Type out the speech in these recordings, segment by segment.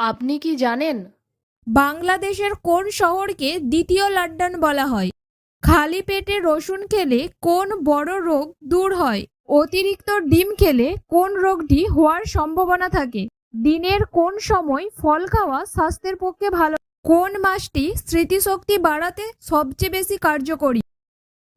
আপনি কি জানেন? বাংলাদেশের কোন শহরকে দ্বিতীয় লন্ডন বলা হয়? খালি পেটে রসুন খেলে কোন বড় রোগ দূর হয়? অতিরিক্ত ডিম খেলে কোন রোগটি হওয়ার সম্ভাবনা থাকে? দিনের কোন সময় ফল খাওয়া স্বাস্থ্যের পক্ষে ভালো? কোন মাসটি স্মৃতিশক্তি বাড়াতে সবচেয়ে বেশি কার্যকরী?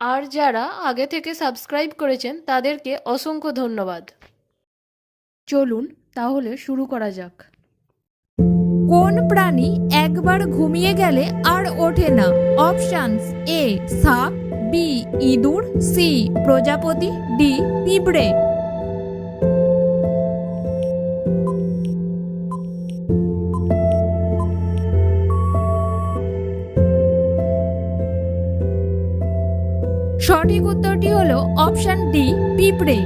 আর যারা আগে থেকে সাবস্ক্রাইব করেছেন, তাদেরকে অসংখ্য ধন্যবাদ। চলুন তাহলে শুরু করা যাক। কোন প্রাণী একবার ঘুমিয়ে গেলে আর ওঠে না? অপশানস এ, সাপ, বি, ইঁদুর, সি, প্রজাপতি, ডি, পিঁপড়ে। সঠিক উত্তরটি হলো অপশন ডি, পিঁপড়ে।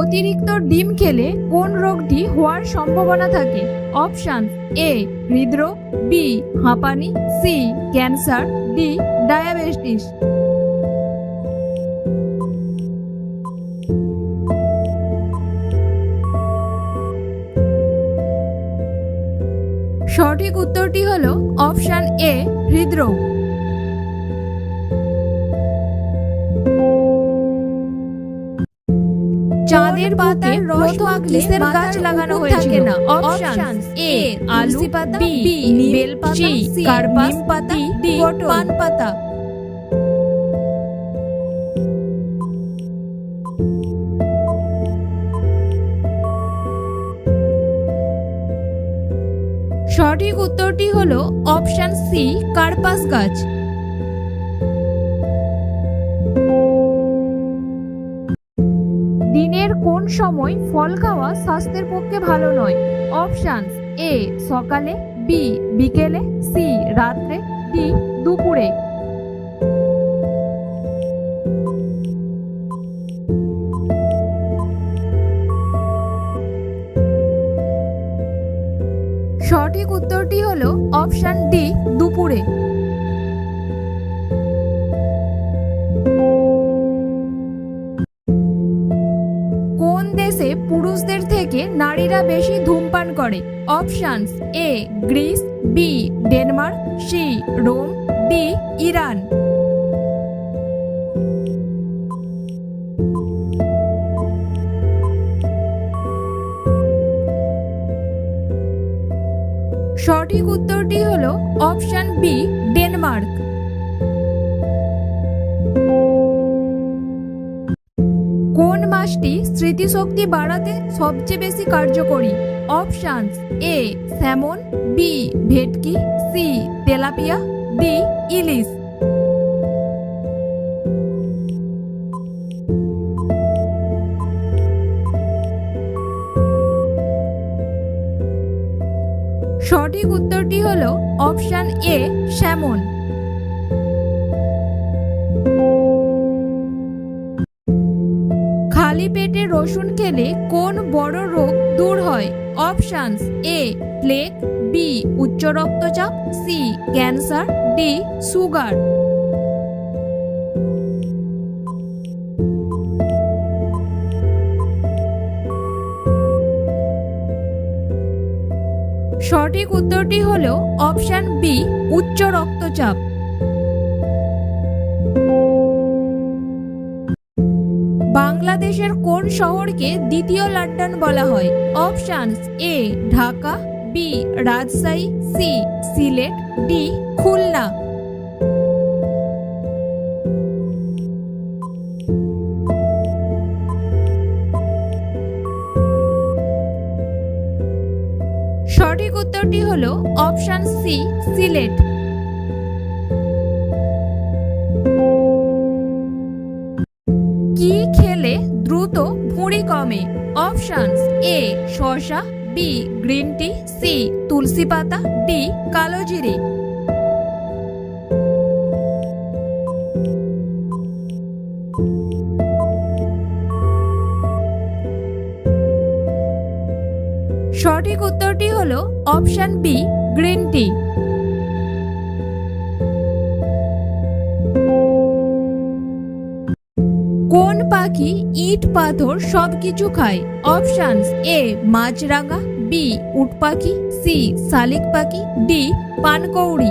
অতিরিক্ত ডিম খেলে কোন রোগটি হওয়ার সম্ভাবনা থাকে? অপশান এ, হৃদরোগ, বি, হাঁপানি, সি, ক্যান্সার, ডি, ডায়াবেটিস। সঠিক উত্তরটি হল অপশান এ হৃদরোগ। চাঁদের পাতার রস কিসের গাছ লাগানো হয়েছে না। অপশান এ আলসি পাতা বি বেল পাতা সি কার্পাস পাতা ডি পান পাতা সঠিক উত্তরটি হল অপশান সি, কার্পাস গাছ। দিনের কোন সময় ফল খাওয়া স্বাস্থ্যের পক্ষে ভালো নয়? অপশান এ, সকালে, বি, বিকেলে, সি, রাত্রে, ডি, দুপুরে। সঠিক উত্তরটি হল অপশান ডি, দুপুরে। কোন দেশে পুরুষদের থেকে নারীরা বেশি ধূমপান করে? Options A, Greece, B, Denmark, C, Rome, D, Iran. সঠিক উত্তরটি হল অপশান বি, ডেনমার্ক। কোন মাসটি স্মৃতিশক্তি বাড়াতে সবচেয়ে বেশি কার্যকরী? অপশানস এ, স্যামন, বি, ভেটকি, সি, তেলাপিয়া, ডি, ইলিশ। উত্তরটি হল অপশান এ স্যামন খালি পেটে রসুন খেলে কোন বড় রোগ দূর হয়? অপশানস এ, প্লেগ, বি, উচ্চ রক্তচাপ, সি, ক্যান্সার, ডি, সুগার। সঠিক উত্তরটি হল অপশান বি উচ্চ রক্তচাপ। বাংলাদেশের কোন শহরকে দ্বিতীয় লন্ডন বলা হয়? Options A Dhaka B Rajshahi C Sylhet D Khulna. সঠিক উত্তরটি হল অপশান সি, সিলেট। কি খেলে দ্রুত ভুঁড়ি কমে? অপশানস এ, শসা, বি, গ্রিন টি, সি, তুলসী পাতা, ডি, কালো জিরে। সঠিক উত্তরটি হলো অপশান বি, গ্রিন টি। কোন পাখি ইট, পাথর সব কিছু খায়? অপশনস এ, মাছরাঙা, বি, উট পাখি, সি, শালিক পাখি, ডি, পানকৌড়ি।